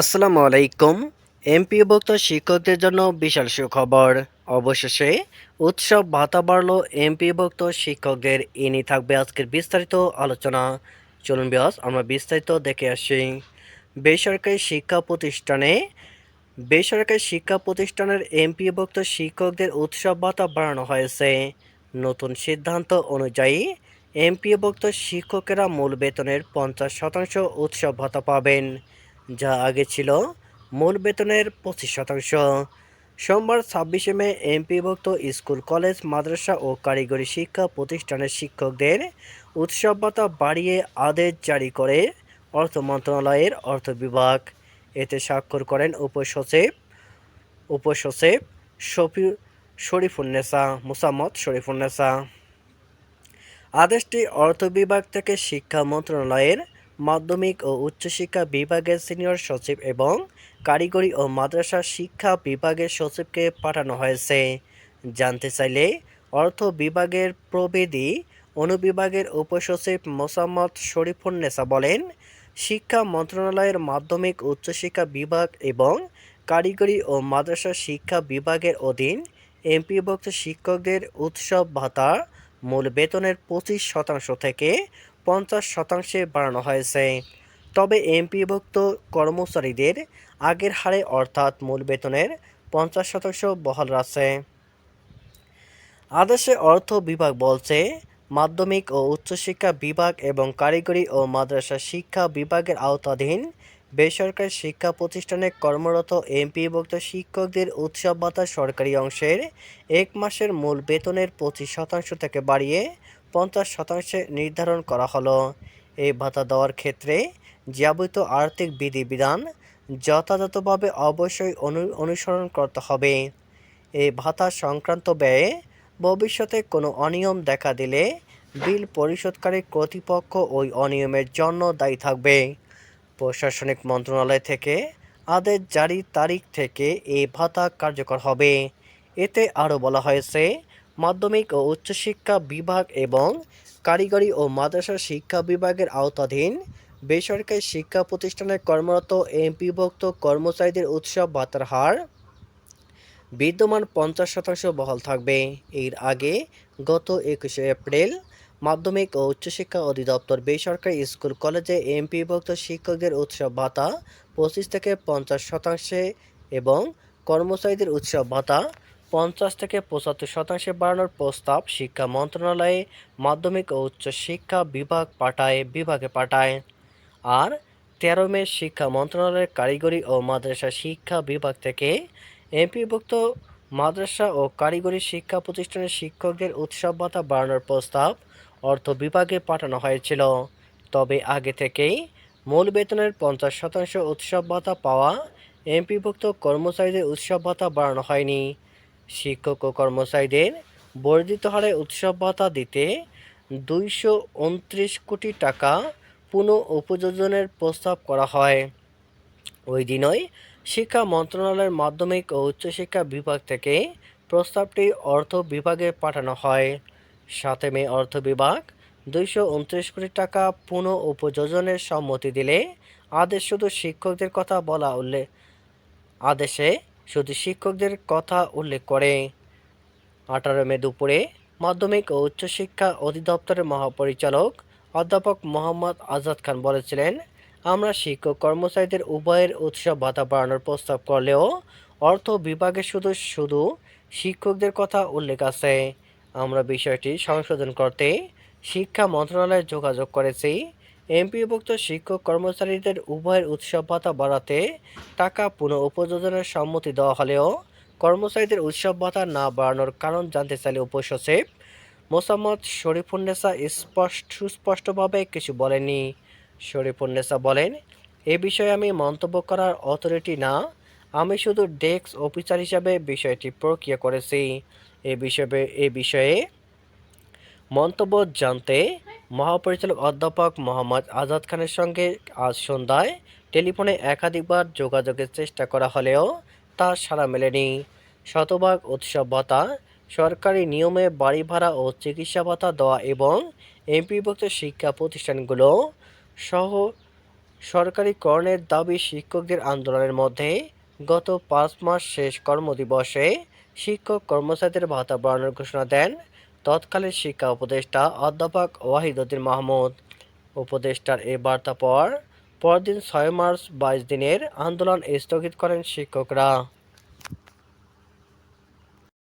আসসালামু আলাইকুম। এমপিভুক্ত শিক্ষকদের জন্য বিশাল সুখবর। অবশেষে উৎসব ভাতা বাড়ল এমপিভুক্ত শিক্ষকদের। এ নিয়ে থাকবে আজকের বিস্তারিত আলোচনা। চলুন বিয়াস আমরা বিস্তারিত দেখে আসি। বেসরকারি শিক্ষা প্রতিষ্ঠানে, বেসরকারি শিক্ষা প্রতিষ্ঠানের এমপিভুক্ত শিক্ষকদের উৎসব ভাতা বাড়ানো হয়েছে। নতুন সিদ্ধান্ত অনুযায়ী এমপিভুক্ত শিক্ষকেরা মূল বেতনের পঞ্চাশ শতাংশ উৎসব ভাতা পাবেন। যা আগে ছিল মূল বেতনের পঁচিশ শতাংশ। সোমবার ছাব্বিশে মে এমপিভুক্ত স্কুল, কলেজ, মাদ্রাসা ও কারিগরি শিক্ষা প্রতিষ্ঠানের শিক্ষকদের উৎসব বাড়িয়ে আদেশ জারি করে অর্থ মন্ত্রণালয়ের অর্থ বিভাগ। এতে স্বাক্ষর করেন উপসচিব উপসচিব শফি শরীফুন্নেসা মুসাম্মদ শরীফুন্নেসা আদেশটি অর্থ বিভাগ থেকে শিক্ষা মন্ত্রণালয়ের মাধ্যমিক ও উচ্চশিক্ষা বিভাগের সিনিয়র সচিব এবং কারিগরি ও মাদ্রাসা শিক্ষা বিভাগের সচিবকে পাঠানো হয়েছে। জানতে চাইলে অর্থ বিভাগের প্রবিধি অনুবিভাগের উপসচিব মোসাম্মদ শরীফুন্নেসা বলেন, শিক্ষা মন্ত্রণালয়ের মাধ্যমিক উচ্চশিক্ষা বিভাগ এবং কারিগরি ও মাদ্রাসা শিক্ষা বিভাগের অধীন এমপিভুক্ত শিক্ষকদের উৎসব ভাতা মূল বেতনের পঁচিশ শতাংশ থেকে পঞ্চাশ শতাংশে বাড়ানো হয়েছে। তবে এমপিভুক্ত কর্মচারীদের আগের হারে অর্থাৎ মূল বেতনের পঞ্চাশ শতাংশ বহাল রাখছে। আদেশে অর্থ বিভাগ বলছে, মাধ্যমিক ও উচ্চশিক্ষা বিভাগ এবং কারিগরি ও মাদ্রাসা শিক্ষা বিভাগের আওতাধীন বেসরকারি শিক্ষা প্রতিষ্ঠানে কর্মরত এমপিভুক্ত শিক্ষকদের উৎসব ভাতা সরকারি অংশের এক মাসের মূল বেতনের পঁচিশ শতাংশ থেকে বাড়িয়ে পঞ্চাশ শতাংশে নির্ধারণ করা হলো। এই ভাতা দেওয়ার ক্ষেত্রে যাবতীয় আর্থিক বিধিবিধান যথাযথভাবে অবশ্যই অনু, অনুসরণ করতে হবে। এই ভাতা সংক্রান্ত ব্যয়ে ভবিষ্যতে কোনো অনিয়ম দেখা দিলে বিল পরিশোধকারী কর্তৃপক্ষ ওই অনিয়মের জন্য দায়ী থাকবে। প্রশাসনিক মন্ত্রণালয় থেকে আদেশ জারির তারিখ থেকে এই ভাতা কার্যকর হবে। এতে আরও বলা হয়েছে মাধ্যমিক ও উচ্চশিক্ষা বিভাগ এবং কারিগরি ও মাদ্রাসা শিক্ষা বিভাগের আওতাধীন বেসরকারি শিক্ষা প্রতিষ্ঠানে কর্মরত এমপিভুক্ত কর্মচারীদের উৎসব ভাতার হার বিদ্যমান পঞ্চাশ শতাংশ বহাল থাকবে। এর আগে গত একুশে এপ্রিল মাধ্যমিক ও উচ্চশিক্ষা অধিদপ্তর বেসরকারি স্কুল কলেজে এমপিভুক্ত শিক্ষকদের উৎসব ভাতা পঁচিশ থেকে পঞ্চাশ শতাংশে এবং কর্মচারীদের উৎসব ভাতা পঞ্চাশ থেকে পঁচাত্তর শতাংশে বাড়ানোর প্রস্তাব শিক্ষা মন্ত্রণালয়ে মাধ্যমিক ও উচ্চ শিক্ষা বিভাগ পাঠায়, বিভাগে পাঠায়। আর তেরো মে শিক্ষা মন্ত্রণালয়ের কারিগরি ও মাদ্রাসা শিক্ষা বিভাগ থেকে এমপিভুক্ত মাদ্রাসা ও কারিগরি শিক্ষা প্রতিষ্ঠানের শিক্ষকদের উৎসব ভাতা বাড়ানোর প্রস্তাব অর্থ বিভাগে পাঠানো হয়েছিল। তবে আগে থেকেই মূল বেতনের পঞ্চাশ শতাংশ উৎসব ভাতা পাওয়া এমপিভুক্ত কর্মচারীদের উৎসব ভাতা বাড়ানো হয়নি। শিক্ষক ও কর্মচারীদের বর্ধিত হারে উৎসব ভাতা দিতে দুইশো উনত্রিশ কোটি টাকা পুনঃ উপযোজনের প্রস্তাব করা হয়। ওই দিনই শিক্ষা মন্ত্রণালয়ের মাধ্যমিক ও উচ্চশিক্ষা বিভাগ থেকে প্রস্তাবটি অর্থ বিভাগে পাঠানো হয়। সাথে মে অর্থ বিভাগ দুইশো উনত্রিশ কোটি টাকা পুনঃ উপযোজনের সম্মতি দিলে আদেশ শুধু শিক্ষকদের কথা বলা উল্লেখ আদেশে শুধু শিক্ষকদের কথা উল্লেখ করে। আঠারো মে দুপুরে মাধ্যমিক ও উচ্চশিক্ষা অধিদপ্তরের মহাপরিচালক অধ্যাপক মোহাম্মদ আজাদ খান বলেছিলেন, আমরা শিক্ষক কর্মচারীদের উভয়ের উৎসব ভাতা বাড়ানোর প্রস্তাব করলেও অর্থ বিভাগে শুধু শুধু শিক্ষকদের কথা উল্লেখ আছে। আমরা বিষয়টি সংশোধন করতে শিক্ষা মন্ত্রণালয়ে যোগাযোগ করেছি। এমপিভুক্ত শিক্ষক কর্মচারীদের উভয়ের উৎসব ভাতা বাড়াতে টাকা পুনঃ উপযোজনের সম্মতি দেওয়া হলেও কর্মচারীদের উৎসব ভাতা না বাড়ানোর কারণ জানতে চাইলে উপসচিব মোসাম্মদ শরীফুন্নেসা স্পষ্ট, সুস্পষ্টভাবে কিছু বলেননি। শরীফুন্নেসা বলেন, এ বিষয়ে আমি মন্তব্য করার অথরিটি না, আমি শুধু ডেস্ক অফিসার হিসাবে বিষয়টি প্রক্রিয়া করেছি। এ বিষয়ে এ বিষয়ে মন্তব্য জানতে মহাপরিচালক অধ্যাপক মোহাম্মদ আজাদ খানের সঙ্গে আজ সন্ধ্যায় টেলিফোনে একাধিকবার যোগাযোগের চেষ্টা করা হলেও তার সাড়া মেলেনি। শতভাগ উৎসব ভাতা, সরকারি নিয়মে বাড়ি ভাড়া ও চিকিৎসা ভাতা দেওয়া এবং এমপিভুক্ত শিক্ষা প্রতিষ্ঠানগুলো সহ সরকারিকরণের দাবি শিক্ষকদের আন্দোলনের মধ্যে গত পাঁচ মাস শেষ কর্মদিবসে শিক্ষক কর্মচারীদের ভাতা বাড়ানোর ঘোষণা দেন তৎকালীন শিক্ষা উপদেষ্টা অধ্যাপক ওয়াহিদুদ্দিন মাহমুদ। উপদেষ্টার এই বার্তা পর, পরদিন ছয় মার্চ বাইশ দিনের আন্দোলন স্থগিত করেন শিক্ষকরা।